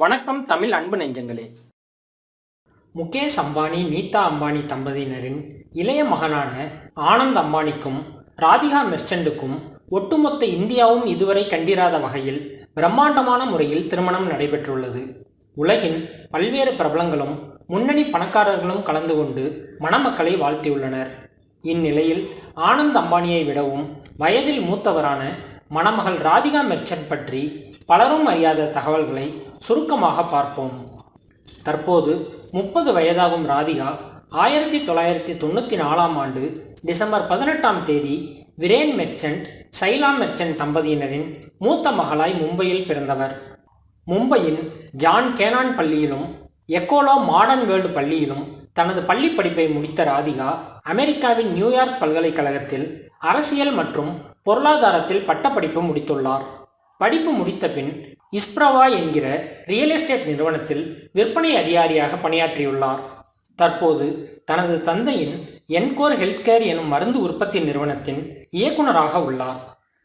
வணக்கம் தமிழ் அன்பு நெஞ்சங்களே. முகேஷ் அம்பானி நீதா அம்பானி தம்பதியினரின் இளைய மகனான ஆனந்த் அம்பானிக்கும் ராதிகா மெர்ச்சண்டுக்கும் ஒட்டுமொத்த இந்தியாவும் இதுவரை கண்டிராத வகையில் பிரம்மாண்டமான முறையில் திருமணம் நடைபெற்றுள்ளது. உலகின் பல்வேறு பிரபலங்களும் முன்னணி பணக்காரர்களும் கலந்து கொண்டு மணமக்களை வாழ்த்தியுள்ளனர். இந்நிலையில் ஆனந்த் அம்பானியை விடவும் வயதில் மூத்தவரான மணமகள் ராதிகா மெர்ச்சன்ட் பற்றி பலரும் அறியாத தகவல்களை சுருக்கமாக பார்ப்போம். தற்போது முப்பது வயதாகும் ராதிகா ஆயிரத்தி தொள்ளாயிரத்தி தொண்ணூற்றி நாலாம் ஆண்டு டிசம்பர் பதினெட்டாம் தேதி விரேன் மெர்ச்சன்ட் சைலா மெர்ச்சன்ட் தம்பதியினரின் மூத்த மகளாய் மும்பையில் பிறந்தவர். மும்பையின் ஜான் கேனான் பள்ளியிலும் எக்கோலோ மாடர்ன் வேர்ல்டு பள்ளியிலும் தனது பள்ளி படிப்பை முடித்த ராதிகா அமெரிக்காவின் நியூயார்க் பல்கலைக்கழகத்தில் அரசியல் மற்றும் பொருளாதாரத்தில் பட்டப்படிப்பு முடித்துள்ளார். படிப்பு முடித்த பின் இஸ்ப்ரவா என்கிற ரியல் எஸ்டேட் நிறுவனத்தில் விற்பனை அதிகாரியாக பணியாற்றியுள்ளார். தற்போது தனது தந்தையின் என்கோர் ஹெல்த்கேர் எனும் மருந்து உற்பத்தி நிறுவனத்தின் இயக்குனராக உள்ளார்.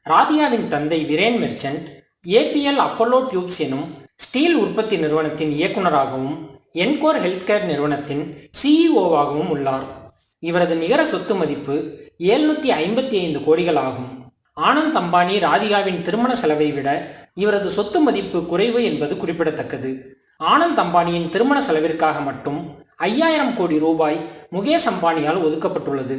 ராதியாவின் தந்தை Viren merchant APL Apollo tubes எனும் ஸ்டீல் உற்பத்தி நிறுவனத்தின் இயக்குனராகவும் என்கோர் ஹெல்த்கேர் நிறுவனத்தின் சிஇஓவாகவும் உள்ளார். இவரது நிகர சொத்து மதிப்பு எழுநூற்றி ஐம்பத்தி ஐந்து கோடிகள் ஆகும் ஆனந்த் அம்பானி ராதிகாவின் திருமண செலவை விட இவரது சொத்து மதிப்பு குறைவு என்பது குறிப்பிடத்தக்கது. ஆனந்த் அம்பானியின் திருமண செலவிற்காக மட்டும் ஐயாயிரம் கோடி ரூபாய் முகேஷ் அம்பானியால் ஒதுக்கப்பட்டுள்ளது.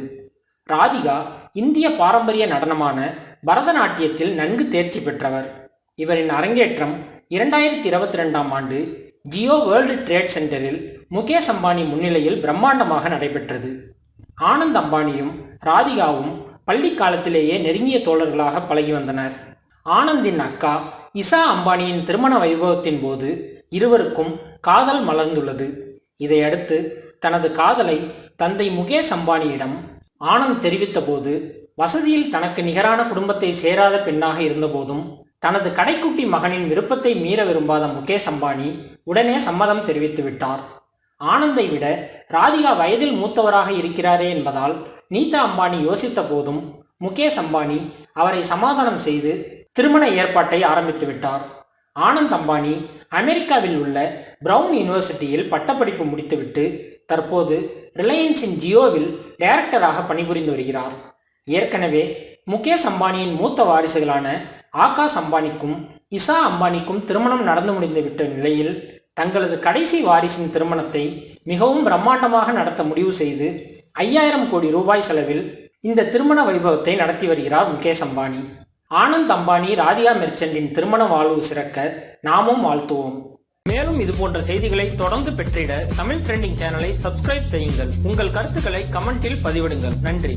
ராதிகா இந்திய பாரம்பரிய நடனமான பரதநாட்டியத்தில் நன்கு தேர்ச்சி பெற்றவர். இவரின் அரங்கேற்றம் இரண்டாயிரத்தி இருபத்தி ரெண்டாம் ஆண்டு ஜியோ வேர்ல்டு ட்ரேட் சென்டரில் முகேஷ் அம்பானி முன்னிலையில் பிரம்மாண்டமாக நடைபெற்றது. ஆனந்த் அம்பானியும் ராதிகாவும் பள்ளி காலத்திலேயே நெருங்கிய தோழர்களாக பழகி வந்தனர். ஆனந்தின் அக்கா இசா அம்பானியின் திருமண வைபவத்தின் போது இருவருக்கும் காதல் மலர்ந்துள்ளது. இதையடுத்து தனது காதலை தந்தை முகேஷ் அம்பானியிடம் ஆனந்த் தெரிவித்தபோது வசதியில் தனக்கு நிகரான குடும்பத்தை சேராத பெண்ணாக இருந்தபோதும் தனது கடைக்குட்டி மகனின் விருப்பத்தை மீற விரும்பாத முகேஷ் அம்பானி உடனே சம்மதம் தெரிவித்து விட்டார். ஆனந்தை விட ராதிகா வயதில் மூத்தவராக இருக்கிறாரே என்பதால் நீதா அம்பானி யோசித்த போதும் முகேஷ் அம்பானி அவரை சமாதானம் செய்து திருமண ஏற்பாட்டை ஆரம்பித்து விட்டார். ஆனந்த் அம்பானி அமெரிக்காவில் உள்ள பிரவுன் யூனிவர்சிட்டியில் பட்டப்படிப்பு முடித்துவிட்டு தற்போது ரிலையன்ஸின் ஜியோவில் டைரக்டராக பணிபுரிந்து வருகிறார். ஏற்கனவே முகேஷ் அம்பானியின் மூத்த வாரிசுகளான ஆகாஷ் அம்பானிக்கும் இசா அம்பானிக்கும் திருமணம் நடந்து முடிந்துவிட்ட நிலையில் தங்களது கடைசி வாரிசின் திருமணத்தை மிகவும் பிரம்மாண்டமாக நடத்த முடிவு செய்து ஐயாயிரம் கோடி ரூபாய் செலவில் இந்த திருமண வைபவத்தை நடத்தி வருகிறார் முகேஷ் அம்பானி. ஆனந்த் அம்பானி ராதிகா மெர்ச்சண்டின் திருமண வாழ்வு சிறக்க நாமும் வாழ்த்துவோம். மேலும் இது போன்ற செய்திகளை தொடர்ந்து பெற்றிட தமிழ் ட்ரெண்டிங் சேனலை சப்ஸ்கிரைப் செய்யுங்கள். உங்கள் கருத்துக்களை கமெண்டில் பதிவிடுங்கள். நன்றி.